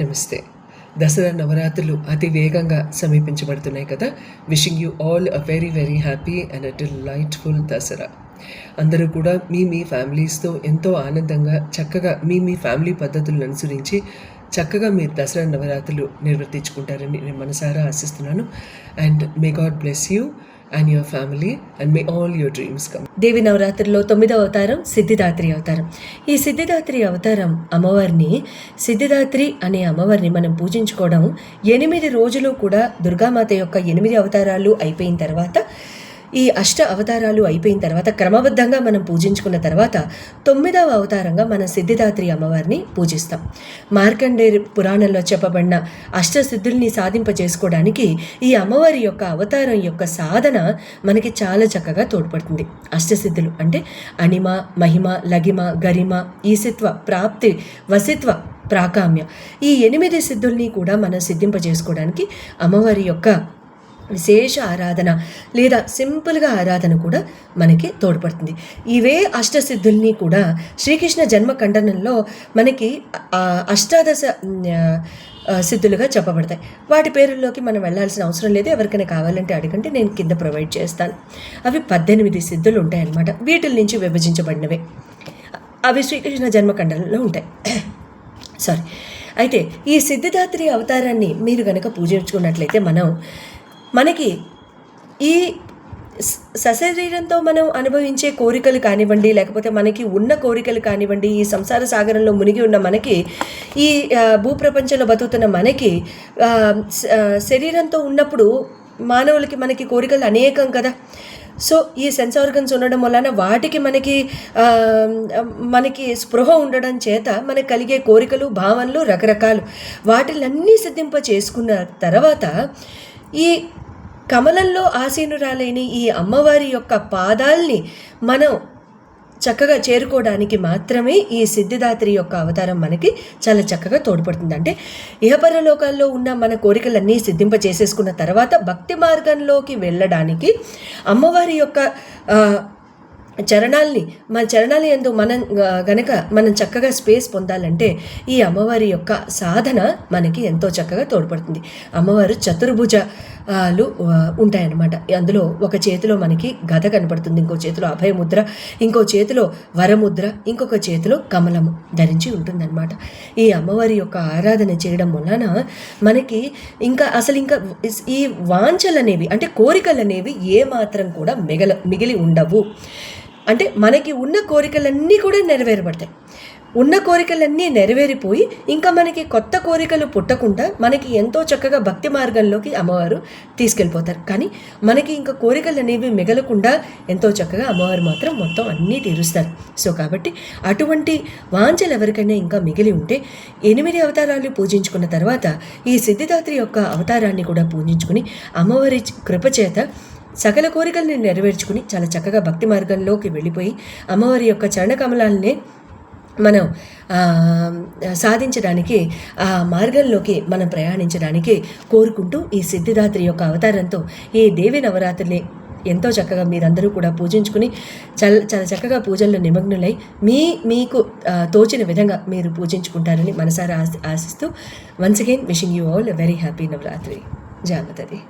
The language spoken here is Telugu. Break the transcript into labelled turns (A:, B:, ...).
A: నమస్తే. దసరా నవరాత్రులు అతి వేగంగా సమీపించబడుతున్నాయి కదా. Wishing you all a very very happy and a delightful Dasara. అందరూ కూడా మీ మీ ఫ్యామిలీస్తో ఎంతో ఆనందంగా చక్కగా మీ మీ ఫ్యామిలీ పద్ధతులను అనుసరించి చక్కగా మీరు దసరా నవరాత్రులు నిర్వర్తించుకుంటారని నేను మనసారా ఆశిస్తున్నాను. And may God bless you and your family and may all your dreams come
B: Devi నవరాత్రిలో తొమ్మిదవ అవతారం సిద్ధిదాత్రి అవతారం. ఈ సిద్ధిదాత్రి అవతారం అమ్మవారిని సిద్ధిదాత్రి అనే అమ్మవారిని మనం పూజించుకోవడం ఎనిమిది రోజులు కూడా దుర్గామాత యొక్క ఎనిమిది అవతారాలు అయిపోయిన తర్వాత ఈ అష్ట అవతారాలు అయిపోయిన తర్వాత క్రమబద్ధంగా మనం పూజించుకున్న తర్వాత తొమ్మిదవ అవతారంగా మనం సిద్ధిదాత్రి అమ్మవారిని పూజిస్తాం. మార్కండేయ పురాణంలో చెప్పబడిన అష్ట సిద్ధుల్ని సాధింప చేసుకోవడానికి ఈ అమ్మవారి యొక్క అవతారం యొక్క సాధన మనకి చాలా చక్కగా తోడ్పడుతుంది. అష్టసిద్ధులు అంటే అణిమ మహిమ లగిమ గరిమ ఈసిత్వ ప్రాప్తి వసిత్వ ప్రాకామ్య ఈ ఎనిమిది సిద్ధుల్ని కూడా మనం సిద్ధింపజేసుకోవడానికి అమ్మవారి యొక్క విశేష ఆరాధన లేదా సింపుల్గా ఆరాధన కూడా మనకి తోడ్పడుతుంది. ఇవే అష్టసిద్ధుల్ని కూడా శ్రీకృష్ణ జన్మ ఖండనంలో మనకి అష్టాదశ సిద్ధులుగా చెప్పబడతాయి. వాటి పేరుల్లోకి మనం వెళ్ళాల్సిన అవసరం లేదు. ఎవరికైనా కావాలంటే అడగండి. నేను కింద ప్రొవైడ్ చేస్తాను. అవి పద్దెనిమిది సిద్ధులు ఉంటాయన్నమాట. వీటిల నుంచి విభజించబడినవే. అవి శ్రీకృష్ణ జన్మఖండంలో ఉంటాయి. సారీ. అయితే ఈ సిద్ధిదాత్రి అవతారాన్ని మీరు గనక పూజించుకున్నట్లయితే మనం మనకి ఈ సశరీరంతో మనం అనుభవించే కోరికలు కానివ్వండి లేకపోతే మనకి ఉన్న కోరికలు కానివ్వండి ఈ సంసార సాగరంలో మునిగి ఉన్న మనకి ఈ భూప్రపంచంలో బతుకుతున్న మనకి శరీరంతో ఉన్నప్పుడు మానవులకి మనకి కోరికలు అనేకం కదా. సో ఈ సెన్స్ ఆర్గన్స్ ఉండడం వలన వాటికి మనకి మనకి స్పృహ ఉండడం చేత మనకు కలిగే కోరికలు భావనలు రకరకాలు. వాటిలన్నీ సిద్ధింప చేసుకున్న తర్వాత ఈ కమలంలో ఆసీనురాలైన ఈ అమ్మవారి యొక్క పాదాల్ని మనం చక్కగా చేరుకోవడానికి మాత్రమే ఈ సిద్ధిదాత్రి యొక్క అవతారం మనకి చాలా చక్కగా తోడ్పడుతుంది. అంటే ఇహపరలోకాల్లో ఉన్న మన కోరికలన్నీ సిద్ధింప చేసేసుకున్న తర్వాత భక్తి మార్గంలోకి వెళ్ళడానికి అమ్మవారి యొక్క చరణాల్ని మన చరణాల ఎందు మనం గనక మనం చక్కగా స్పేస్ పొందాలంటే ఈ అమ్మవారి యొక్క సాధన మనకి ఎంతో చక్కగా తోడ్పడుతుంది. అమ్మవారు చతుర్భుజాలు ఉంటాయన్నమాట. అందులో ఒక చేతిలో మనకి గద కనపడుతుంది ఇంకో చేతిలో అభయముద్ర ఇంకో చేతిలో వరముద్ర ఇంకొక చేతిలో కమలము ధరించి ఉంటుందన్నమాట. ఈ అమ్మవారి యొక్క ఆరాధన చేయడం వలన మనకి ఇంకా అసలు ఇంకా ఈ వాంఛలు అనేవి అంటే కోరికలు అనేవి ఏ మాత్రం కూడా మిగల మిగిలి ఉండవు. అంటే మనకి ఉన్న కోరికలన్నీ కూడా నెరవేరబడతాయి. ఉన్న కోరికలన్నీ నెరవేరిపోయి ఇంకా మనకి కొత్త కోరికలు పుట్టకుండా మనకి ఎంతో చక్కగా భక్తి మార్గంలోకి అమ్మవారు తీసుకెళ్ళిపోతారు. కానీ మనకి ఇంకా కోరికలు అనేవి మిగలకుండా ఎంతో చక్కగా అమ్మవారు మాత్రం మొత్తం అన్నీ తీరుస్తారు. సో కాబట్టి అటువంటి వాంఛలు ఎవరికైనా ఇంకా మిగిలి ఉంటే ఎనిమిది అవతారాలు పూజించుకున్న తర్వాత ఈ సిద్ధిదాత్రి యొక్క అవతారాన్ని కూడా పూజించుకుని అమ్మవారి కృపచేత సకల కోరికల్ని నెరవేర్చుకుని చాలా చక్కగా భక్తి మార్గంలోకి వెళ్ళిపోయి అమ్మవారి యొక్క చరణకమలాలనే మనం సాధించడానికి ఆ మార్గంలోకి మనం ప్రయాణించడానికి కోరుకుంటూ ఈ సిద్ధిదాత్రి యొక్క అవతారంతో ఈ దేవి నవరాత్రిని ఎంతో చక్కగా మీరందరూ కూడా పూజించుకుని చాలా చాలా చక్కగా పూజల్లో నిమగ్నులై మీ మీకు తోచిన విధంగా మీరు పూజించుకుంటారని మనసారా ఆశిస్తూ once again wishing you all very happy Navratri. జాగ్రత్తది